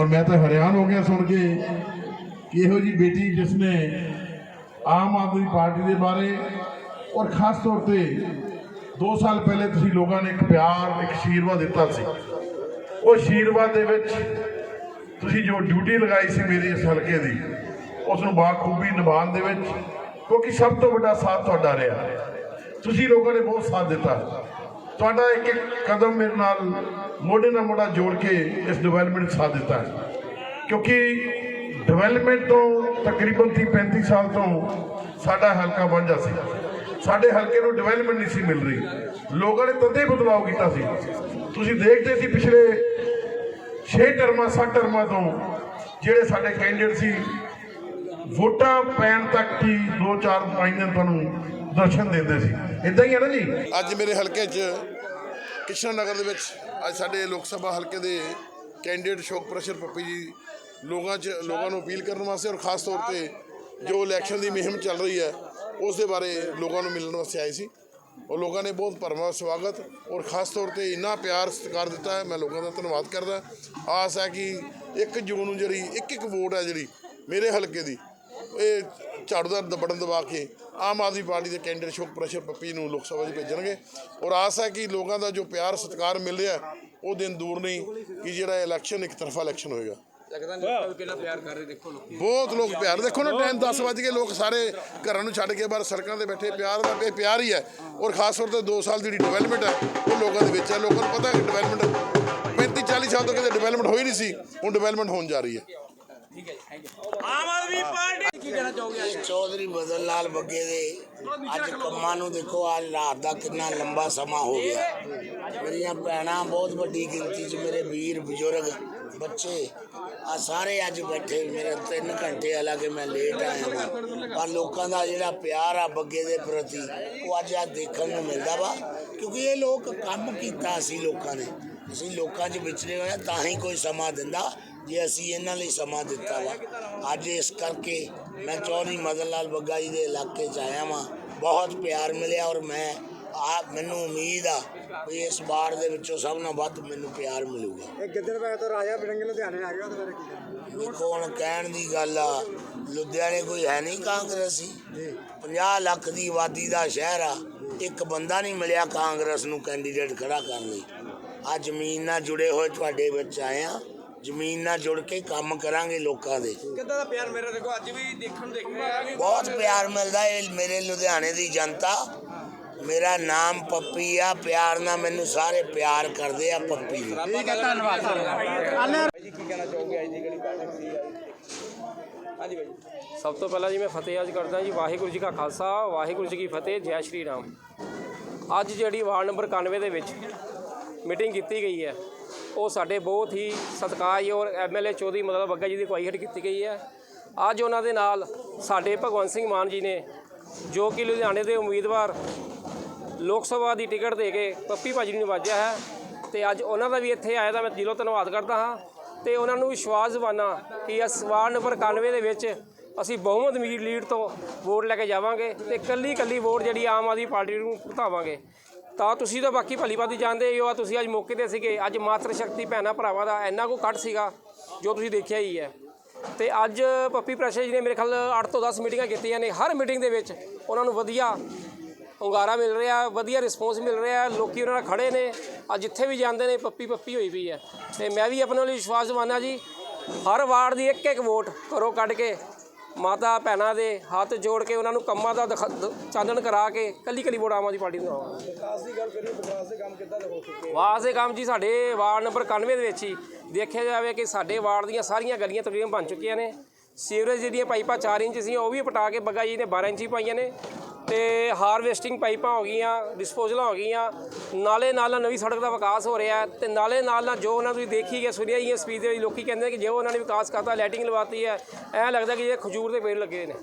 ਔਰ ਮੈਂ ਤਾਂ ਹੈਰਾਨ ਹੋ ਗਿਆ ਸੁਣ ਕੇ ਕਿ ਇਹੋ ਜੀ ਬੇਟੀ ਜਿਸ ਨੇ ਆਮ ਆਦਮੀ ਪਾਰਟੀ ਦੇ ਬਾਰੇ ਔਰ ਖਾਸ ਤੌਰ ਤੇ 2 ਸਾਲ ਪਹਿਲੇ ਤੁਸੀਂ ਲੋਕਾਂ ਨੇ ਇੱਕ ਪਿਆਰ, ਇੱਕ ਆਸ਼ੀਰਵਾਦ ਦਿੱਤਾ ਸੀ। ਉਹ ਆਸ਼ੀਰਵਾਦ ਦੇ ਵਿੱਚ ਤੁਸੀਂ ਜੋ ਡਿਊਟੀ ਲਗਾਈ ਸੀ ਮੇਰੀ ਇਸ ਹਲਕੇ ਦੀ, ਉਸ ਨੂੰ ਬਾਖੂਬੀ ਨਿਭਾਉਣ ਦੇ ਵਿੱਚ ਕਿਉਂਕਿ ਸਭ ਤੋਂ ਵੱਡਾ ਸਾਥ ਤੁਹਾਡਾ ਰਿਹਾ। ਤੁਸੀਂ ਲੋਕਾਂ ਨੇ ਬਹੁਤ ਸਾਥ ਦਿੱਤਾ। ਤੁਹਾਡਾ ਇੱਕ ਇੱਕ ਕਦਮ ਮੇਰੇ ਨਾਲ ਮੋਢੇ ਨਾਲ ਮੋਢਾ ਜੋੜ ਕੇ ਇਸ ਡਿਵੈਲਪਮੈਂਟ 'ਚ ਸਾਥ ਦਿੱਤਾ ਹੈ। ਕਿਉਂਕਿ ਡਿਵੈਲਪਮੈਂਟ ਤੋਂ ਤਕਰੀਬਨ 30 35 ਸਾਲ ਤੋਂ ਸਾਡਾ ਹਲਕਾ ਵਾਂਝਾ ਸੀ। ਸਾਡੇ ਹਲਕੇ ਨੂੰ ਡਿਵੈਲਪਮੈਂਟ ਨਹੀਂ ਸੀ ਮਿਲ ਰਹੀ। ਲੋਕਾਂ ਨੇ ਤਦੇ ਬਦਲਾਅ ਕੀਤਾ ਸੀ। ਤੁਸੀਂ ਦੇਖਦੇ ਸੀ ਪਿਛਲੇ 6 ਟਰਮਾਂ 7 ਟਰਮਾਂ ਤੋਂ ਜਿਹੜੇ ਸਾਡੇ ਕੈਂਡੀਡੇਟ ਸੀ, ਵੋਟਾਂ ਪੈਣ ਤੱਕ ਹੀ 2-4 ਪੰਜ ਦਿਨ ਤੁਹਾਨੂੰ ਦਰਸ਼ਨ ਦਿੰਦੇ ਸੀ। ਇਦਾਂ ਹੀ ਹੈ ਨਾ ਜੀ। ਅੱਜ ਮੇਰੇ ਹਲਕੇ 'ਚ ਕਿਸ਼ਨ ਨਗਰ ਦੇ ਵਿੱਚ ਅੱਜ ਸਾਡੇ ਲੋਕ ਸਭਾ ਹਲਕੇ ਦੇ ਕੈਂਡੀਡੇਟ ਸ਼ੋਕ ਪ੍ਰਸ਼ਰ ਪੱਪੀ ਜੀ ਲੋਕਾਂ 'ਚ, ਲੋਕਾਂ ਨੂੰ ਅਪੀਲ ਕਰਨ ਵਾਸਤੇ ਔਰ ਖਾਸ ਤੌਰ ਤੇ ਜੋ ਇਲੈਕਸ਼ਨ ਦੀ ਮੁਹਿੰਮ ਚੱਲ ਰਹੀ ਹੈ, ਉਸ ਦੇ ਬਾਰੇ ਲੋਕਾਂ ਨੂੰ ਮਿਲਣ ਵਾਸਤੇ ਆਏ ਸੀ। ਔਰ ਲੋਕਾਂ ਨੇ ਬਹੁਤ ਭਰਵਾਂ ਸਵਾਗਤ ਔਰ ਖਾਸ ਤੌਰ ਤੇ ਇੰਨਾ ਪਿਆਰ ਸਤਿਕਾਰ ਦਿੱਤਾ ਹੈ, ਮੈਂ ਲੋਕਾਂ ਦਾ ਧੰਨਵਾਦ ਕਰਦਾ। ਆਸ ਹੈ ਕਿ 1 ਜੂਨ ਨੂੰ ਜਿਹੜੀ ਇੱਕ ਇੱਕ ਵੋਟ ਹੈ ਜਿਹੜੀ ਮੇਰੇ ਹਲਕੇ ਦੀ, ਇਹ ਝਾੜੂ ਦਾ ਬਟਨ ਦਬਾ ਕੇ ਆਮ ਆਦਮੀ ਪਾਰਟੀ ਦੇ ਕੈਂਡੀਡੇਟ ਸ਼ੋਕ ਪ੍ਰਸ਼ਰ ਪੱਪੀ ਨੂੰ ਲੋਕ ਸਭਾ 'ਚ ਭੇਜਣਗੇ। ਔਰ ਆਸ ਹੈ ਕਿ ਲੋਕਾਂ ਦਾ ਜੋ ਪਿਆਰ ਸਤਿਕਾਰ ਮਿਲ ਰਿਹਾ ਹੈ, ਉਹ ਦਿਨ ਦੂਰ ਨਹੀਂ ਕਿ ਜਿਹੜਾ ਇਲੈਕਸ਼ਨ ਇੱਕ ਤਰਫਾ ਇਲੈਕਸ਼ਨ ਹੋਏਗਾ। ਲੱਗਦਾ ਨਹੀਂ ਲੋਕ ਕਿੰਨਾ ਪਿਆਰ ਕਰ ਰਹੇ ਦੇਖੋ ਲੋਕੀ। ਬਹੁਤ ਲੋਕ ਪਿਆਰ ਦੇਖੋ ਨਾ ਟਾਈਮ 10 ਵਜੇ ਕੇ ਲੋਕ ਸਾਰੇ ਘਰਾਂ ਨੂੰ ਛੱਡ ਕੇ ਬਾਹਰ ਸੜਕਾਂ ਤੇ ਬੈਠੇ ਪਿਆਰ ਦਾ ਇਹ ਪਿਆਰ ਹੀ ਹੈ। ਔਰ ਖਾਸ ਤੌਰ ਤੇ 2 ਸਾਲ ਦੀ ਜਿਹੜੀ ਡਿਵੈਲਪਮੈਂਟ ਹੈ ਉਹ ਲੋਕਾਂ ਦੇ ਵਿੱਚ ਹੈ। ਲੋਕਾਂ ਨੂੰ ਪਤਾ ਕਿ ਡਿਵੈਲਪਮੈਂਟ 35 40 ਸਾਲ ਤੋਂ ਕਦੇ ਡਿਵੈਲਪਮੈਂਟ ਹੋਈ ਨਹੀਂ ਸੀ ਹੁਣ ਡਿਵੈਲਪਮੈਂਟ ਹੋਣ ਜਾ ਰਹੀ ਹੈ। ਆਮ ਆਦਮੀ ਪਾਰਟੀ ਕੀ ਕਹਿਣਾ ਚਾਹੋਗੇ ਅੱਜ? ਚੌਧਰੀ ਬਦਲ ਲਾਲ ਬੱਗੇ ਦੇ ਅੱਜ ਕੰਮਾਂ ਨੂੰ ਦੇਖੋ ਅੱਜ ਰਾਤ ਦਾ ਕਿੰਨਾ ਲੰਬਾ ਸਮਾਂ ਹੋ ਗਿਆ। ਮੇਰੀਆਂ ਭੈਣਾਂ ਬਹੁਤ ਵੱਡੀ ਗਿਣਤੀ 'ਚ ਮੇਰੇ ਵੀਰ ਬਜ਼ੁਰਗ ਬੱਚੇ ਆ ਸਾਰੇ ਅੱਜ ਬੈਠੇ। ਮੇਰੇ 3 ਘੰਟੇ ਹਾਲਾਂਕਿ ਮੈਂ ਲੇਟ ਆਇਆ ਵਾਂ। ਪਰ ਲੋਕਾਂ ਦਾ ਜਿਹੜਾ ਪਿਆਰ ਆ ਬੱਗੇ ਦੇ ਪ੍ਰਤੀ ਉਹ ਅੱਜ ਆ ਦੇਖਣ ਨੂੰ ਮਿਲਦਾ ਵਾ। ਕਿਉਂਕਿ ਇਹ ਲੋਕ ਕੰਮ ਕੀਤਾ ਸੀ ਲੋਕਾਂ ਨੇ। ਅਸੀਂ ਲੋਕਾਂ 'ਚ ਵਿਚਰੇ ਹੋਏ ਹਾਂ, ਤਾਂ ਹੀ ਕੋਈ ਸਮਾਂ ਦਿੰਦਾ। ਜੇ ਅਸੀਂ ਇਹਨਾਂ ਲਈ ਸਮਾਂ ਦਿੱਤਾ ਵਾ ਅੱਜ ਇਸ ਕਰਕੇ ਮੈਂ ਚੌਧਰੀ ਮਦਨ ਲਾਲ ਬੱਗਾ ਜੀ ਦੇ ਇਲਾਕੇ 'ਚ ਆਇਆ ਵਾਂ। ਬਹੁਤ ਪਿਆਰ ਮਿਲਿਆ ਔਰ ਮੈਂ ਆ ਮੈਨੂੰ ਉਮੀਦ ਆ ਵੀ ਇਸ ਵਾਰ ਦੇ ਵਿੱਚੋਂ ਸਭ ਨਾਲੋਂ ਵੱਧ ਮੈਨੂੰ ਪਿਆਰ ਮਿਲੂਗਾ। ਇਹ ਗਿੱਦੜ ਵੈਸੇ ਤੋਂ ਰਾਜਾ ਬਿੜੰਗੇ ਲੁਧਿਆਣੇ ਆ ਗਿਆ ਉਹਦੇ ਬਾਰੇ ਕੀ ਹੁਣ ਕਹਿਣ ਦੀ ਗੱਲ ਆ ਲੁਧਿਆਣੇ ਕੋਈ ਹੈ ਨਹੀਂ ਕਾਂਗਰਸੀ 50 ਲੱਖ ਦੀ ਆਬਾਦੀ ਦਾ ਸ਼ਹਿਰ ਆ ਇੱਕ ਬੰਦਾ ਨਹੀਂ ਮਿਲਿਆ ਕਾਂਗਰਸ ਨੂੰ ਕੈਂਡੀਡੇਟ ਖੜਾ ਕਰਨ ਲਈ। ਆ ਜ਼ਮੀਨ ਨਾਲ ਜੁੜੇ ਹੋਏ ਤੁਹਾਡੇ ਵਿੱਚ ਆਏ ਆ। ਜ਼ਮੀਨ ਨਾਲ ਜੁੜ ਕੇ ਕੰਮ ਕਰਾਂਗੇ ਲੋਕਾਂ ਦੇ। ਕਿੱਦਾਂ ਦਾ ਪਿਆਰ ਮੇਰਾ? ਦੇਖੋ ਅੱਜ ਵੀ ਦੇਖਣ ਨੂੰ ਦੇਖ ਰਿਹਾ ਕਿ ਬਹੁਤ ਪਿਆਰ ਮਿਲਦਾ ਇਹ ਮੇਰੇ ਲੁਧਿਆਣੇ ਦੀ ਜਨਤਾ। ਮੇਰਾ ਨਾਮ ਪੱਪੀ ਆ ਪਿਆਰ ਨਾਲ ਮੈਨੂੰ ਸਾਰੇ ਪਿਆਰ ਕਰਦੇ ਆ ਪੱਪੀ। ਠੀਕ ਹੈ ਧੰਨਵਾਦ ਭਾਈ ਜੀ ਕੀ ਕਹਿਣਾ ਚਾਹੋਗੇ? ਅੱਜ ਦੀ ਜਿਹੜੀ ਬੈਠਕ ਸੀ ਹਾਂਜੀ ਭਾਈ ਸਭ ਤੋਂ ਪਹਿਲਾਂ ਜੀ ਮੈਂ ਫਤਿਹ ਅੱਜ ਕਰਦਾ ਜੀ। ਵਾਹਿਗੁਰੂ ਜੀ ਕਾ ਖਾਲਸਾ ਵਾਹਿਗੁਰੂ ਜੀ ਕੀ ਫਤਿਹ। ਜੈ ਸ਼੍ਰੀ ਰਾਮ। ਅੱਜ ਜਿਹੜੀ ਵਾਰਡ ਨੰਬਰ 91 ਦੇ ਵਿੱਚ ਮੀਟਿੰਗ ਕੀਤੀ ਗਈ ਹੈ। ਉਹ ਸਾਡੇ ਬਹੁਤ ਹੀ ਸਤਿਕਾਰਯੋਗ ਐਮਐਲਏ ਚੌਧਰੀ ਮਤਲਬ ਬੱਗਾ ਜੀ ਦੀ ਅਗਵਾਈ ਹੇਠ ਕੀਤੀ ਗਈ ਹੈ। ਅੱਜ ਉਹਨਾਂ ਦੇ ਨਾਲ ਸਾਡੇ ਭਗਵੰਤ ਸਿੰਘ ਮਾਨ ਜੀ ਨੇ, ਜੋ ਕਿ ਲੁਧਿਆਣੇ ਦੇ ਉਮੀਦਵਾਰ ਲੋਕ ਸਭਾ ਦੀ ਟਿਕਟ ਦੇ ਕੇ ਪੱਪੀ ਭਾਜੀ ਨੂੰ ਨਿਵਾਜਿਆ ਹੈ ਤੇ ਅੱਜ ਉਹਨਾਂ ਦਾ ਵੀ ਇੱਥੇ ਆਇਆ ਤਾਂ ਮੈਂ ਦਿਲੋਂ ਧੰਨਵਾਦ ਕਰਦਾ ਹਾਂ ਤੇ ਉਹਨਾਂ ਨੂੰ ਵਿਸ਼ਵਾਸ ਦਿਵਾਨਾ ਕਿ ਇਸ ਵਾਰਡ ਨੰਬਰ 91 ਦੇ ਵਿੱਚ ਅਸੀਂ ਬਹੁਮਤ ਮੀਰ ਲੀਡ ਤੋਂ ਵੋਟ ਲੈ ਕੇ ਜਾਵਾਂਗੇ ਤੇ ਕੱਲੀ ਕੱਲੀ ਵੋਟ ਜਿਹੜੀ ਆਮ ਆਦਮੀ ਪਾਰਟੀ ਨੂੰ ਭੁਗਤਾਵਾਂਗੇ। ਤਾਂ ਤੁਸੀਂ ਤਾਂ ਬਾਕੀ ਭਲੀ ਭਾਦੀ ਜਾਣਦੇ ਹੀ ਹੋ, ਆ ਤੁਸੀਂ ਅੱਜ ਮੌਕੇ ਤੇ ਸੀਗੇ। ਅੱਜ ਮਾਤਰ ਸ਼ਕਤੀ ਭੈਣਾਂ ਭਰਾਵਾਂ ਦਾ ਇੰਨਾ ਕੋ ਕੱਟ ਸੀਗਾ, ਜੋ ਤੁਸੀਂ ਦੇਖਿਆ ਹੀ ਹੈ। ਤੇ ਅੱਜ ਪੱਪੀ ਪ੍ਰੈਸ਼ਰ ਜੀ ਨੇ ਮੇਰੇ ਖਿਆਲ 8 ਤੋਂ 10 ਮੀਟਿੰਗਾਂ ਕੀਤੀਆਂ ਨੇ, ਹਰ ਮੀਟਿੰਗ ਦੇ ਵਿੱਚ ਉਹਨਾਂ ਨੂੰ ਵਧੀਆ ਹੁੰਗਾਰਾ ਮਿਲ ਰਿਹਾ, ਵਧੀਆ ਰਿਸਪੌਂਸ ਮਿਲ ਰਿਹਾ, ਲੋਕੀ ਉਹਨਾਂ ਨਾਲ ਖੜੇ ਨੇ। ਅੱਜ ਜਿੱਥੇ ਵੀ ਜਾਂਦੇ ਨੇ, ਪੱਪੀ ਪੱਪੀ ਹੋਈ ਪਈ ਹੈ। ਤੇ ਮੈਂ ਵੀ ਆਪਣੇ ਲਈ ਵਿਸ਼ਵਾਸ ਦਿਵਾਨਾ ਜੀ, ਹਰ ਵਾਰਡ ਦੀ ਇੱਕ ਇੱਕ ਵੋਟ ਘਰੋਂ ਕੱਢ ਕੇ ਮਾਤਾ ਭੈਣਾਂ ਦੇ ਹੱਥ ਜੋੜ ਕੇ ਉਹਨਾਂ ਨੂੰ ਕੰਮਾਂ ਦਾ ਚਾਨਣ ਕਰਾ ਕੇ ਕੱਲੀ ਕੱਲੀ ਵੋਟ ਆਮ ਆਦਮੀ ਪਾਰਟੀ ਨੂੰ ਦਵਾਵਾਂਗੇ ਵਿਕਾਸ ਦੀ ਗੱਲ ਕਰੀਏ ਵਿਕਾਸ ਦੇ ਕੰਮ ਕਿੱਦਾਂ ਦੇ ਹੋ ਚੁੱਕੇ ਵਾਸ ਦੇ ਕੰਮ ਜੀ ਸਾਡੇ ਵਾਰਡ ਨੰਬਰ 91 ਦੇ ਵਿੱਚ ਹੀ ਦੇਖਿਆ ਜਾਵੇ ਕਿ ਸਾਡੇ ਵਾਰਡ ਦੀਆਂ ਸਾਰੀਆਂ ਗਲੀਆਂ ਤਕਰੀਬਨ ਬਣ ਚੁੱਕੀਆਂ ਨੇ। ਸੀਵਰੇਜ ਜਿਹੜੀਆਂ ਪਾਈਪਾਂ 4 ਇੰਚ ਸੀ ਉਹ ਵੀ ਪਟਾ ਕੇ ਬੱਗਾ ਜੀ ਨੇ 12 ਇੰਚੀ ਪਾਈਆਂ ਨੇ। ਤੇ ਹਾਰਵੈਸਟਿੰਗ ਪਾਈਪਾਂ ਹੋ ਗਈਆਂ ਡਿਸਪੋਜ਼ਲਾਂ ਹੋ ਗਈਆਂ। ਨਾਲੇ ਨਾਲ ਨਾਲ ਨਵੀਂ ਸੜਕ ਦਾ ਵਿਕਾਸ ਹੋ ਰਿਹਾ ਹੈ ਤੇ ਨਾਲੇ ਨਾਲ ਨਾਲ ਜੋ ਉਹਨਾਂ ਤੁਸੀਂ ਦੇਖੀ ਗਿਆ ਸੁਣਿਆ ਹੀ ਹੈ ਸਪੀਡ ਦੇ ਵਿੱਚ ਲੋਕੀ ਕਹਿੰਦੇ ਕਿ ਜੇ ਉਹਨਾਂ ਨੇ ਵਿਕਾਸ ਕਰਤਾ ਲਾਈਟਿੰਗ ਲਵਾਤੀ ਹੈ, ਐਂ ਲੱਗਦਾ ਕਿ ਇਹ ਖਜੂਰ ਦੇ ਪੇੜ ਲੱਗੇ ਨੇ।